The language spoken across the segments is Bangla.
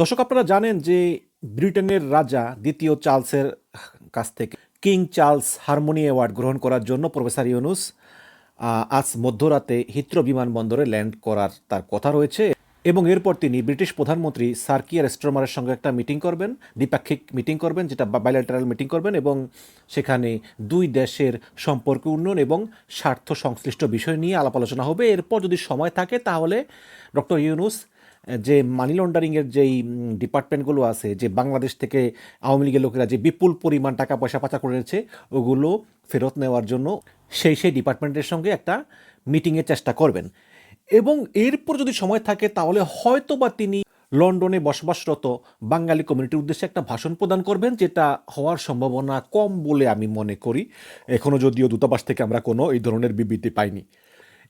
দর্শক, আপনারা জানেন যে ব্রিটেনের রাজা দ্বিতীয় চার্লসের কাছ থেকে কিং চার্লস হারমোনি অ্যাওয়ার্ড গ্রহণ করার জন্য প্রফেসর ইউনুস আজ মধ্যরাতে হিত্রো বিমানবন্দরে ল্যান্ড করার তার কথা রয়েছে এবং এরপর তিনি ব্রিটিশ প্রধানমন্ত্রী সার কিয়ার স্ট্রমারের সঙ্গে একটা মিটিং করবেন, দ্বিপাক্ষিক মিটিং করবেন, যেটা বাইলেটারাল মিটিং করবেন এবং সেখানে দুই দেশের সম্পর্ক উন্নয়ন এবং স্বার্থ সংশ্লিষ্ট বিষয় নিয়ে আলাপ আলোচনা হবে। এরপর যদি সময় থাকে তাহলে ডক্টর ইউনুস যে মানি লন্ডারিংয়ের যেই ডিপার্টমেন্টগুলো আছে, যে বাংলাদেশ থেকে আওয়ামী লীগের লোকেরা যে বিপুল পরিমাণ টাকা পয়সা পাচার করেছে ওগুলো ফেরত নেওয়ার জন্য সেই সেই ডিপার্টমেন্টের সঙ্গে একটা মিটিংয়ের চেষ্টা করবেন। এবং এরপর যদি সময় থাকে, তাহলে হয়তো বা তিনি লন্ডনে বসবাসরত বাঙালি কমিউনিটির উদ্দেশ্যে একটা ভাষণ প্রদান করবেন, যেটা হওয়ার সম্ভাবনা কম বলে আমি মনে করি। এখনও যদিও দূতাবাস থেকে আমরা কোনো এই ধরনের বিবৃতি পাইনি।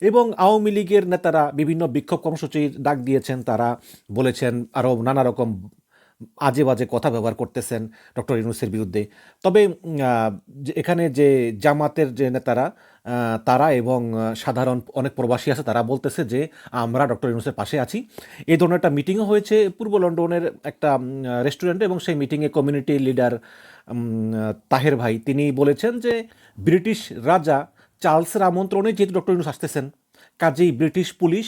এবং আওয়ামী লীগের নেতারা বিভিন্ন বিক্ষোভ কর্মসূচির ডাক দিয়েছেন, তারা বলেছেন আরও নানা রকম আজে বাজে কথা ব্যবহার করতেছেন ডক্টর ইউনুসের বিরুদ্ধে। তবে এখানে যে জামাতের যে নেতারা তারা এবং সাধারণ অনেক প্রবাসী আছে, তারা বলতেছে যে আমরা ডক্টর ইউনুসের পাশে আছি। এই ধরনের একটা মিটিংও হয়েছে পূর্ব লন্ডনের একটা রেস্টুরেন্টে এবং সেই মিটিংয়ে কমিউনিটি লিডার তাহের ভাই, তিনি বলেছেন যে ব্রিটিশ রাজা চার্লসের আমন্ত্রণে যেহেতু ডক্টর ইউনুস আসতেছেন, কাজেই ব্রিটিশ পুলিশ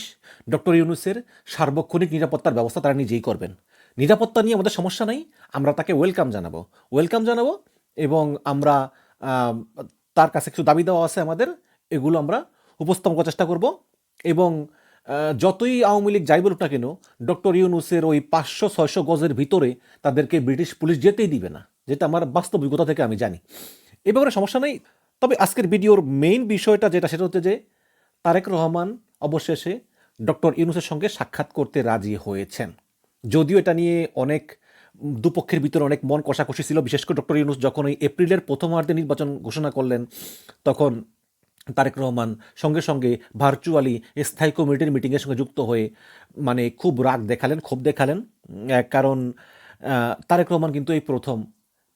ডক্টর ইউনুসের সার্বক্ষণিক নিরাপত্তার ব্যবস্থা তারা নিজেই করবেন। নিরাপত্তা নিয়ে আমাদের সমস্যা নেই, আমরা তাকে ওয়েলকাম জানাব। ওয়েলকাম জানাব এবং আমরা তার কাছে কিছু দাবি দেওয়া আছে আমাদের, এগুলো আমরা উপস্থাপন করার চেষ্টা করব এবং যতই আওয়ামী লীগ যাই বলুক না কেন, ডক্টর ইউনুসের ওই পাঁচশো, ছয়শো গজের ভিতরে তাদেরকে ব্রিটিশ পুলিশ যেতেই দিবে না, যেটা আমার বাস্তব অভিজ্ঞতা থেকে আমি জানি। এ ব্যাপারে সমস্যা নেই তবে আজকের ভিডিওর মেইন বিষয়টা যেটা, সেটা হচ্ছে যে তারেক রহমান অবশেষে ডক্টর ইউনুসের সঙ্গে সাক্ষাৎ করতে রাজি হয়েছেন। যদিও এটা নিয়ে অনেক দুপক্ষের ভিতরে অনেক মন কষাকষি ছিল, বিশেষ করে ডক্টর ইউনুস যখন এই এপ্রিলের প্রথমার্ধে নির্বাচন ঘোষণা করলেন, তখন তারেক রহমান সঙ্গে সঙ্গে ভার্চুয়ালি স্থায়ী কমিটির মিটিংয়ের সঙ্গে যুক্ত হয়ে মানে খুব রাগ দেখালেন, ক্ষোভ দেখালেন। কারণ তারেক রহমান কিন্তু এই প্রথম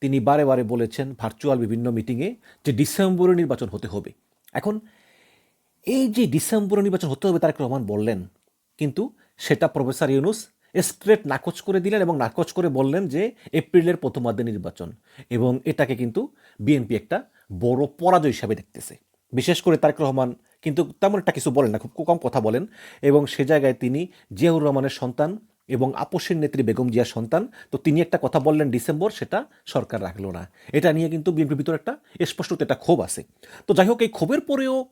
তিনি বারে বারে বলেছেন ভার্চুয়াল বিভিন্ন মিটিংয়ে যে ডিসেম্বরে নির্বাচন হতে হবে। এখন, এই যে ডিসেম্বরে নির্বাচন হতে হবে তারেক রহমান বললেন, কিন্তু সেটা প্রফেসর ইউনুস স্ট্রেট নাকচ করে দিলেন এবং নাকচ করে বললেন যে এপ্রিলের প্রথমার্ধে নির্বাচন এবং এটাকে কিন্তু বিএনপি একটা বড় পরাজয় হিসাবে দেখতেছে। বিশেষ করে তারেক রহমান কিন্তু তেমন একটা কিছু বলেন না, খুব কম কথা বলেন এবং সে জায়গায় তিনি জিয়াউর রহমানের সন্তান এবং আপসের নেত্রী বেগম জিয়ার সন্তান। তো তিনি একটা কথা বললেন ডিসেম্বর, সেটা সরকার রাখল না। এটা নিয়ে কিন্তু বিএনপির ভিতরে একটা স্পষ্ট একটা ক্ষোভ আছে। তো যাই হোক, এই ক্ষোভের পরেও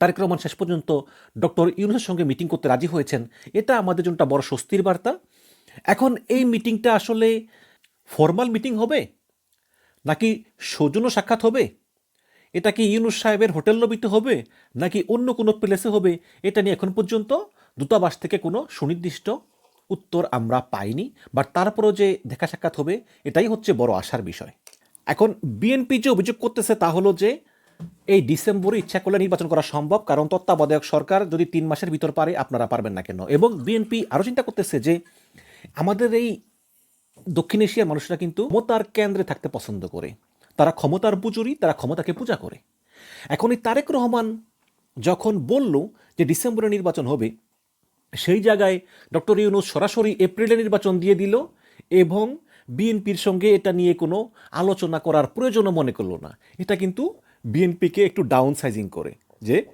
তারেক রহমান শেষ পর্যন্ত ডক্টর ইউনুসের সঙ্গে মিটিং করতে রাজি হয়েছেন। এটা আমাদের জন্য বড় স্বস্তির বার্তা। এখন এই মিটিংটা আসলে ফর্মাল মিটিং হবে? নাকি সৌজন্য সাক্ষাৎ হবে? এটা কি ইউনুস সাহেবের হোটেল লবিতে হবে? নাকি অন্য কোনো প্লেসে হবে? এটা নিয়ে এখন পর্যন্ত দূতাবাস থেকে কোনো সুনির্দিষ্ট উত্তর আমরা পাইনি বাট তারপরও যে দেখা সাক্ষাৎ হবে, এটাই হচ্ছে বড় আশার বিষয়। এখন বিএনপি যে অভিযোগ করতেছে তা হলো যে, এই ডিসেম্বরে ইচ্ছা করলে নির্বাচন করা সম্ভব, কারণ তত্ত্বাবধায়ক সরকার যদি তিন মাসের ভিতর পারে, আপনারা পারবেন না কেন? এবং বিএনপি আরও চিন্তা করতেছে যে, আমাদের এই দক্ষিণ এশিয়ার মানুষরা কিন্তু ক্ষমতার কেন্দ্রে থাকতে পছন্দ করে। তারা ক্ষমতার পুজুরি তারা ক্ষমতাকে পূজা করে। এখন এই তারেক রহমান যখন বলল যে ডিসেম্বরে নির্বাচন হবে সেই জায়গায় ডক্টর ইউনুস সরাসরি এপ্রিলে নির্বাচন দিয়ে দিল এবং বিএনপির সঙ্গে এটা নিয়ে কোনো আলোচনা করার প্রয়োজনও মনে করল না। এটা কিন্তু বিএনপিকে একটু ডাউন সাইজিং করে যে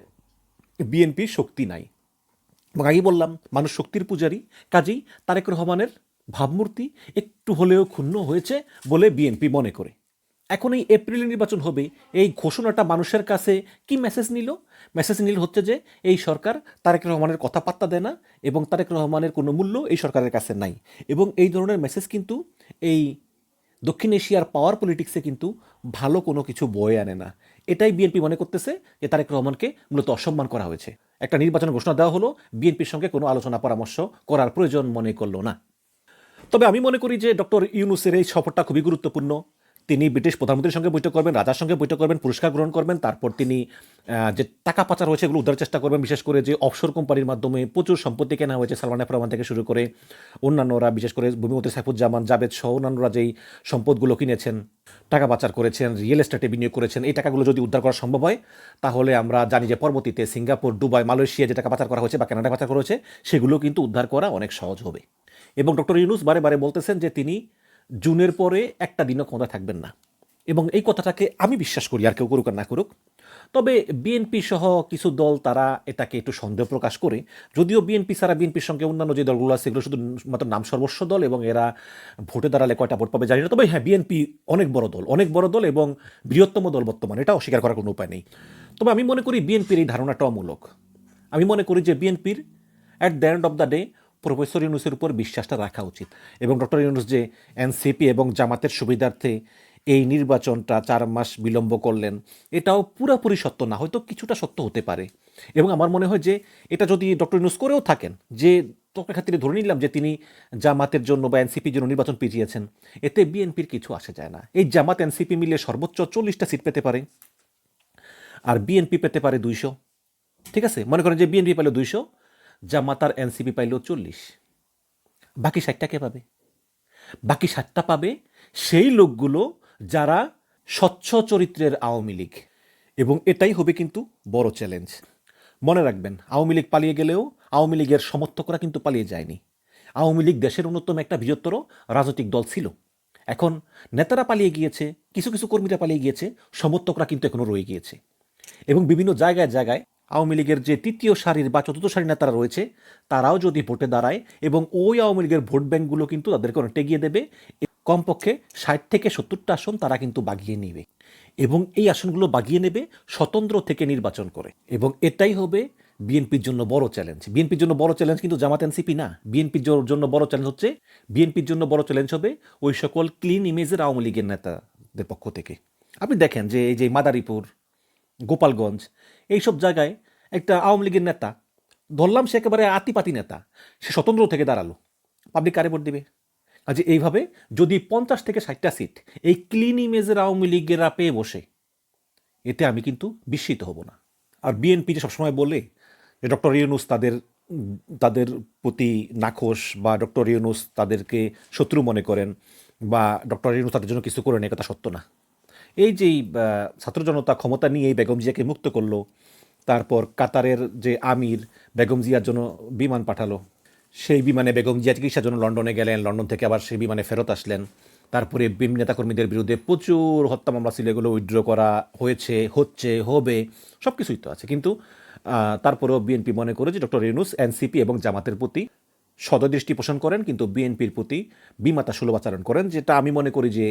বিএনপির শক্তি নাই। এবং আগেই বললাম, মানুষ শক্তির পূজারী। কাজেই তারেক রহমানের ভাবমূর্তি একটু হলেও ক্ষুণ্ণ হয়েছে বলে বিএনপি মনে করে। এখন এই এপ্রিলে নির্বাচন হবে, এই ঘোষণাটা মানুষের কাছে কি মেসেজ নিল? মেসেজ নিল হচ্ছে যে, এই সরকার তারেক রহমানের কথা পাত্তা দেয় না এবং তারেক রহমানের কোনো মূল্য এই সরকারের কাছে নাই। এবং এই ধরনের মেসেজ কিন্তু এই দক্ষিণ এশিয়ার পাওয়ার পলিটিক্সে কিন্তু ভালো কোনো কিছু বয়ে আনে না। এটাই বিএনপি মনে করতেছে যে, তারেক রহমানকে মূলত অসম্মান করা হয়েছে। একটা নির্বাচন ঘোষণা দেওয়া হলো বিএনপির সঙ্গে কোনো আলোচনা পরামর্শ করার প্রয়োজন মনে করল না। তবে আমি মনে করি যে, ডক্টর ইউনুসের এই সফরটা খুবই গুরুত্বপূর্ণ। তিনি ব্রিটিশ প্রধানমন্ত্রীর সঙ্গে বৈঠক করবেন, রাজার সঙ্গে বৈঠক করবেন, পুরস্কার গ্রহণ করবেন, তারপর তিনি যে টাকা পাচার হয়েছে এগুলো উদ্ধার চেষ্টা করবেন, বিশেষ করে যে অফশোর কোম্পানির মাধ্যমে প্রচুর সম্পত্তি কেনা হয়েছে সালমান রহমান থেকে শুরু করে অন্যান্যরা, বিশেষ করে ভূমিমন্ত্রী সাইফুজ্জামান জাবেদ সহ অন্যান্যরা যেই সম্পদগুলো কিনেছেন, টাকা পাচার করেছেন রিয়েল এস্টেটে বিনিয়োগ করেছেন, এই টাকাগুলো যদি উদ্ধার করা সম্ভব হয়, তাহলে আমরা জানি যে পরবর্তীতে সিঙ্গাপুর, দুবাই, মালয়েশিয়া যে টাকা পাচার করা হয়েছে বা কানাডা পাচার করা হয়েছে, সেগুলো কিন্তু উদ্ধার করা অনেক সহজ হবে। এবং ডক্টর ইউনুস বারে বারে বলতেছেন যে তিনি জুনের পরে একটা দিনও ক্ষমতা থাকবেন না। এবং এই কথাটাকে আমি বিশ্বাস করি, আর কেউ করুক আর না করুক। তবে বিএনপি সহ কিছু দল তারা এটাকে একটু সন্দেহ প্রকাশ করে। যদিও বিএনপি ছাড়া বিএনপির সঙ্গে অন্যান্য যে দলগুলো আছে, এগুলো শুধু মাত্র নাম সর্বস্ব দল এবং এরা ভোটে দাঁড়ালে কয়টা ভোট পাবে জানি না। তবে হ্যাঁ বিএনপি অনেক বড় দল, অনেক বড় দল এবং বৃহত্তম দল বর্তমানে এটা অস্বীকার করার কোনো উপায় নেই। তবে আমি মনে করি বিএনপির এই ধারণাটা অমূলক। আমি মনে করি যে বিএনপির at the end of the day professor ইউনুসের উপর বিশ্বাসটা রাখা উচিত। এবং ডক্টর ইউনুস যে এনসিপি এবং জামাতের সুবিধার্থে এই নির্বাচনটা চার মাস বিলম্ব করলেন, এটাও পুরোপুরি সত্য না, হয়তো কিছুটা সত্য হতে পারে। এবং আমার মনে হয় যে এটা যদি ডক্টর ইউনুস করেও থাকেন, যে তোকে খাতিরে ধরে নিলাম যে তিনি জামাতের জন্য বা এনসিপির জন্য নির্বাচন পিছিয়েছেন এতে বিএনপির কিছু আসে যায় না। এই জামাত এনসিপি মিলে সর্বোচ্চ চল্লিশটা সিট পেতে পারে, আর বিএনপি পেতে পারে দুইশো। ঠিক আছে? মনে করেন যে বিএনপি পাইলো দুইশো জামাত আর এনসিপি পাইল চল্লিশ। বাকি ষাটটা কে পাবে? বাকি ষাটটা পাবে সেই লোকগুলো যারা স্বচ্ছ চরিত্রের আওয়ামী লীগ। এবং এটাই হবে কিন্তু বড় চ্যালেঞ্জ মনে রাখবেন, আওয়ামী লীগ পালিয়ে গেলেও আওয়ামী লীগের সমর্থকরা কিন্তু পালিয়ে যায়নি। আওয়ামী লীগ দেশের অন্যতম একটা বৃহত্তর রাজনৈতিক দল ছিল। এখন নেতারা পালিয়ে গিয়েছে, কিছু কিছু কর্মীরা পালিয়ে গিয়েছে, সমর্থকরা কিন্তু এখনও রয়ে গিয়েছে। এবং বিভিন্ন জায়গায় জায়গায় আওয়ামী লীগের যে তৃতীয় সারির বা চতুর্থ সারির নেতারা রয়েছে, তারাও যদি ভোটে দাঁড়ায় এবং ওই আওয়ামী লীগের ভোট ব্যাঙ্কগুলো কিন্তু তাদেরকে অনেকটা এগিয়ে দেবে, কমপক্ষে ষাট থেকে সত্তরটা আসন তারা কিন্তু বাগিয়ে নেবে এবং এই আসনগুলো বাগিয়ে নেবে স্বতন্ত্র থেকে নির্বাচন করে এবং এটাই হবে বিএনপির জন্য বড় চ্যালেঞ্জ। বিএনপির জন্য বড় চ্যালেঞ্জ কিন্তু জামাত এনসিপি না। বিএনপির জন্য বড় চ্যালেঞ্জ হচ্ছে, বিএনপির জন্য বড় চ্যালেঞ্জ হবে ওই সকল ক্লিন ইমেজের আওয়ামী লীগের নেতাদের পক্ষ থেকে। আপনি দেখেন যে এই যে মাদারীপুর, গোপালগঞ্জ এইসব জায়গায় একটা আওয়ামী লীগের নেতা, ধরলাম সে একেবারে আতিপাতি নেতা, সে স্বতন্ত্র থেকে দাঁড়াল পাবলিক কারে ভোট দিবে। আজ এইভাবে যদি পঞ্চাশ থেকে ষাটটা সিট এই ক্লিন ইমেজের আওয়ামী লীগেরা পেয়ে বসে, এতে আমি কিন্তু বিস্মিত হব না। আর বিএনপি যে সবসময় বলে যে ডক্টর ইউনুস তাদের তাদের প্রতি নাখোশ বা ডক্টর ইউনুস তাদেরকে শত্রু মনে করেন বা ডক্টর ইউনুস তাদের জন্য কিছু করেন কথা সত্য না। এই যেই ছাত্র জনতা ক্ষমতা নিয়ে এই বেগম জিয়াকে মুক্ত করল, তারপর কাতারের যে আমির বেগম জিয়ার জন্য বিমান পাঠালো, সেই বিমানে বেগম জিয়া চিকিৎসার জন্য লন্ডনে গেলেন, লন্ডন থেকে আবার সেই বিমানে ফেরত আসলেন। তারপরে বিম নেতাকর্মীদের বিরুদ্ধে প্রচুর হত্যা মামলা ছিল, এগুলো উইথড্র করা হয়েছে, হচ্ছে, হবে সব কিছুই তো আছে। কিন্তু তারপরেও বিএনপি মনে করে যে ডক্টর ইউনুস, এনসিপি এবং জামাতের প্রতি সদদৃষ্টি পোষণ করেন, কিন্তু বিএনপির প্রতি বিমাতা সুলভ আচরণ করেন, যেটা আমি মনে করি যে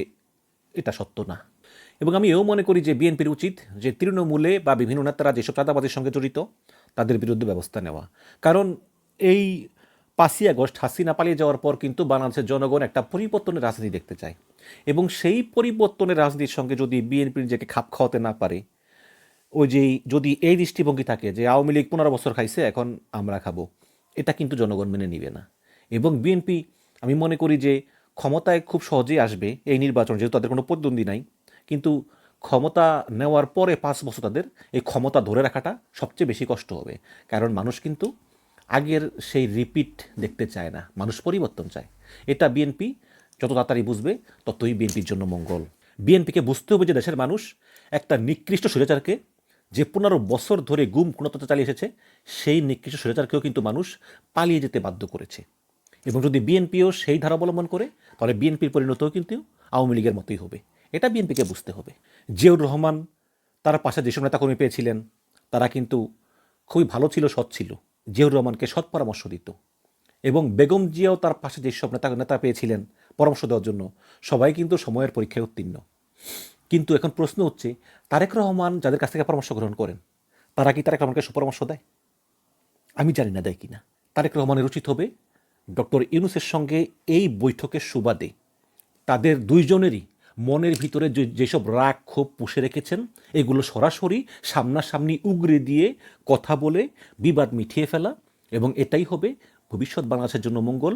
এটা সত্য না। এবং আমি এও মনে করি যে বিএনপির উচিত যে তৃণমূলে বা বিভিন্ন নেতারা যেসব চাঁদাবাদের সঙ্গে জড়িত, তাদের বিরুদ্ধে ব্যবস্থা নেওয়া। কারণ এই পাঁচই আগস্ট হাসিনা পালিয়ে যাওয়ার পর কিন্তু বাংলাদেশের জনগণ একটা পরিবর্তনের রাজনীতি দেখতে চায়। এবং সেই পরিবর্তনের রাজনীতির সঙ্গে যদি বিএনপি নিজেকে খাপ খাওয়াতে না পারে, ওই যে যদি এই দৃষ্টিভঙ্গি থাকে যে আওয়ামী লীগ পনেরো বছর খাইছে, এখন আমরা খাব, এটা কিন্তু জনগণ মেনে নিবে না। এবং বিএনপি, আমি মনে করি যে ক্ষমতায় খুব সহজেই আসবে এই নির্বাচন, যেহেতু তাদের কোনো প্রতিদ্বন্দ্বী নাই। কিন্তু ক্ষমতা নেওয়ার পরে পাঁচ বছর তাদের এই ক্ষমতা ধরে রাখাটা সবচেয়ে বেশি কষ্ট হবে। কারণ মানুষ কিন্তু আগের সেই রিপিট দেখতে চায় না, মানুষ পরিবর্তন চায়। এটা বিএনপি যত তাড়াতাড়ি বুঝবে, ততই বিএনপির জন্য মঙ্গল। বিএনপিকে বুঝতে হবে যে দেশের মানুষ একটা নিকৃষ্ট স্বৈরাচারকে যে পনেরো বছর ধরে গুম খুনততা চালিয়ে এসেছে, সেই নিকৃষ্ট স্বৈরাচারকেও কিন্তু মানুষ পালিয়ে যেতে বাধ্য করেছে। এবং যদি বিএনপিও সেই ধারা অবলম্বন করে, তাহলে বিএনপির পরিণতও কিন্তু আওয়ামী লীগের মতোই হবে। এটা বিএনপিকে বুঝতে হবে। জিয়াউর রহমান, তার পাশে যেসব নেতাকর্মী পেয়েছিলেন, তারা কিন্তু খুবই ভালো ছিল, সৎ ছিল। জিয়াউর রহমানকে সৎ পরামর্শ দিত। এবং বেগম জিয়াও তার পাশে যেসব নেতা নেতা পেয়েছিলেন পরামর্শ দেওয়ার জন্য, সবাই কিন্তু সময়ের পরীক্ষায় উত্তীর্ণ। কিন্তু এখন প্রশ্ন হচ্ছে, তারেক রহমান যাদের কাছ থেকে পরামর্শ গ্রহণ করেন, তারা কি তারেক রহমানকে সুপরামর্শ দেয়? আমি জানি না দেয় কিনা তারেক রহমানের উচিত হবে ডক্টর ইউনুসের সঙ্গে এই বৈঠকের সুবাদে তাদের দুইজনেরই মনের ভিতরে যে যেসব রাগ ক্ষোভ পুষে রেখেছেন, এগুলো সরাসরি সামনাসামনি উগরে দিয়ে কথা বলে, বিবাদ মিটিয়ে ফেলা এবং এটাই হবে ভবিষ্যৎ বাংলাদেশের জন্য মঙ্গল,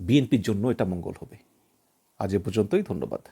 বিএনপির জন্য এটা মঙ্গল হবে। আজ এ পর্যন্তই, ধন্যবাদ।